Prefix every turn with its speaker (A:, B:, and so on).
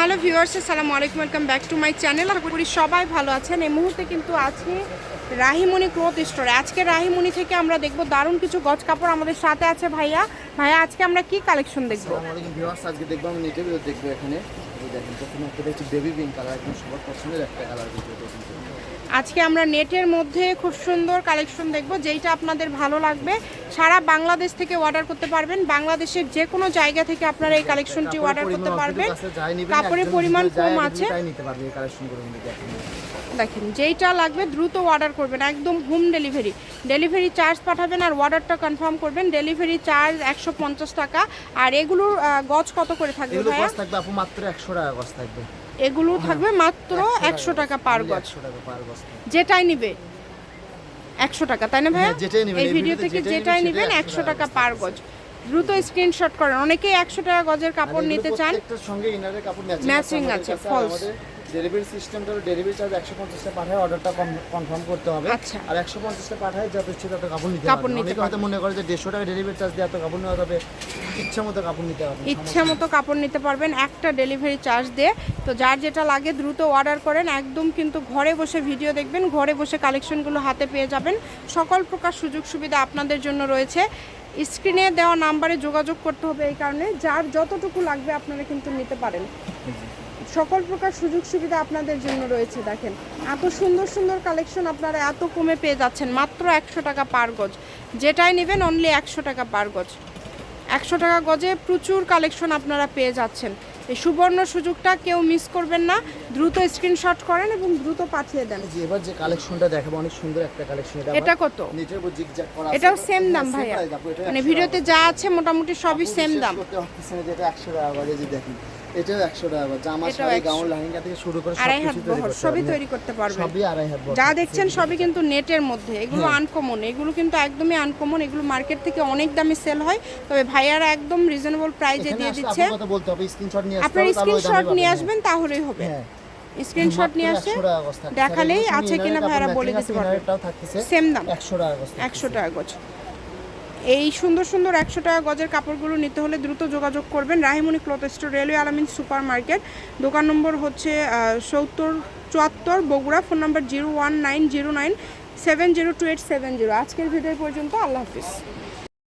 A: Hello viewers আসসালামু আলাইকুম welcome back to my channel. আর করি সবাই ভালো আছেন। এই মুহূর্তে কিন্তু আছি রাহিমণি ক্লোথ স্টোরে। আজকে রাহিমণি থেকে আমরা দেখব দারুণ কিছু গজ কাপড় আমাদের সাথে আছে ভাইয়া। ভাইয়া আজকে আমরা কি কালেকশন দেখব?
B: ভিউয়ার্স আজকে দেখব আমি ভিতর দেখব এখানে। এই দেখেন প্রথমে একটা দেখছি বেবি পিঙ্ক কালার একদম সবার পছন্দের একটা কালার
A: আজকে আমরা নেটের মধ্যে খুব সুন্দর কালেকশন দেখব যেইটা আপনাদের ভালো লাগবে। সারা বাংলাদেশ থেকে অর্ডার করতে পারবেন। বাংলাদেশের যে কোনো জায়গা থেকে আপনারা এই কালেকশনটি অর্ডার করতে পারবেন। কাপড়ের পরিমাণ কম আছে।
B: দেখেন
A: যেইটা লাগবে দ্রুত অর্ডার করবেন একদম হোম ডেলিভারি ডেলিভারি চার্জ পাঠাবেন আর অর্ডারটা কনফার্ম করবেন। ডেলিভারি চার্জ একশো পঞ্চাশ টাকা। আর এগুলোর গজ কত করে থাকবে
B: এগুলো
A: ভাইয়া?
B: থাকবে আপু মাত্র একশো টাকা কস্ট থাকবে।
A: এগুলো থাকবে মাত্র গজ
B: একশো টাকা পার গজ।
A: যেটাই নিবে। একশো টাকা তাই না ভাইয়া?
B: হ্যাঁ,
A: এই ভিডিও থেকে
B: যেটাই নেবেন
A: একশো টাকা পার গজ। দ্রুত স্ক্রিনশট করেন। অনেকেই একশো টাকা গজের কাপড় নিতে চান।
B: ম্যাচিং
A: আছে, false।
B: ডেলিভারি সিস্টেমটা ডেলিভারি চার্জ একশো পঞ্চাশটা পাঠায় অর্ডারটা কনফার্ম করতে হবে।
A: আচ্ছা।
B: আর একশো পঞ্চাশটা পাঠায় যত ইচ্ছে তত কাপড় নিতে
A: কাপড়
B: পারবে
A: নিতে
B: অনেকে হয়তো মনে করে যে দেড়শো টাকা ডেলিভারি চার্জ দিয়ে এত কাপড় নেওয়া যাবে ইচ্ছা মতো কাপড় নিতে হবে
A: ইচ্ছা মতো কাপড় নিতে পারবেন একটা ডেলিভারি চার্জ দিয়ে। তো যার যেটা লাগে দ্রুত অর্ডার করেন একদম কিন্তু ঘরে বসে ভিডিও দেখবেন ঘরে বসে কালেকশনগুলো হাতে পেয়ে যাবেন। সকল প্রকার সুযোগ সুবিধা আপনাদের জন্য রয়েছে। স্ক্রিনে দেওয়া নাম্বারে যোগাযোগ করতে হবে এই কারণে, যার যতটুকু লাগবে আপনারা কিন্তু নিতে পারেন। সকল প্রকার সুযোগ সুবিধা আপনাদের জন্য রয়েছে, দেখেন। এত সুন্দর সুন্দর কালেকশন আপনারা এত কমে পেয়ে যাচ্ছেন, মাত্র একশো টাকা পার গজ। যেটাই নেবেন অনলি একশো টাকা পার গজ। একশো টাকা গজে প্রচুর কালেকশন আপনারা পেয়ে যাচ্ছেন। এই সুবর্ণ সুযোগটা কেউ মিস করবেন না। দ্রুত স্ক্রিনশট করেন এবং দ্রুত পাঠিয়ে দেন।
B: জি এবার যে কালেকশনটা দেখাবো অনেক সুন্দর একটা কালেকশন এটা
A: এটা কত?
B: নিচের উপর জিগজ্যাগ করা
A: এটাও। সেম
B: হ্যাঁ,
A: দাম ভাইয়া। মানে ভিডিওতে যা আছে মোটামুটি সবই সেম দাম।
B: করতে পারতেছেন যেটা এটা 100 টাকা করে যদি দেখেন। এটাও 100 টাকা জামা শাড়ি গাউন লেহেঙ্গা থেকে শুরু করে
A: আড়াই হাত বহর সবই তৈরি করতে পারবেন।
B: সবই আড়াই হাত বহর
A: যা দেখছেন সবই কিন্তু নেটের মধ্যে এগুলো আনকমন এগুলো কিন্তু একদমই আনকমন এগুলো মার্কেট থেকে অনেক দামে সেল হয়। তবে ভাইয়ারা একদম রিজনেবল প্রাইজে দিয়ে দিচ্ছে।
B: কথা বলতে হবে স্ক্রিনশট নিয়ে
A: আপনার স্ক্রিনশট নিয়ে
B: হ্যাঁ।
A: আসবেন তাহলেই হবে।
B: হ্যাঁ।
A: স্ক্রিনশট নিয়ে
B: মাত্র
A: আসে
B: 100 টাকা কস্ট থাকছে।
A: দেখালেই আছে কিনা ভাইয়ারা বলে দিতে পারবে। সেম দাম।
B: 100 টাকা কস্ট
A: একশো টাকা গজ। এই সুন্দর সুন্দর একশো টাকা গজের কাপড়গুলো নিতে হলে দ্রুত যোগাযোগ করবেন Rahimoni cloth store, railway Alamin super market দোকান নম্বর হচ্ছে সত্তর চুয়াত্তর, বগুড়া, ফোন নম্বর zero one nine zero nine seven zero two eight seven zero. আজকের ভিডিও পর্যন্ত, আল্লাহ হাফিজ।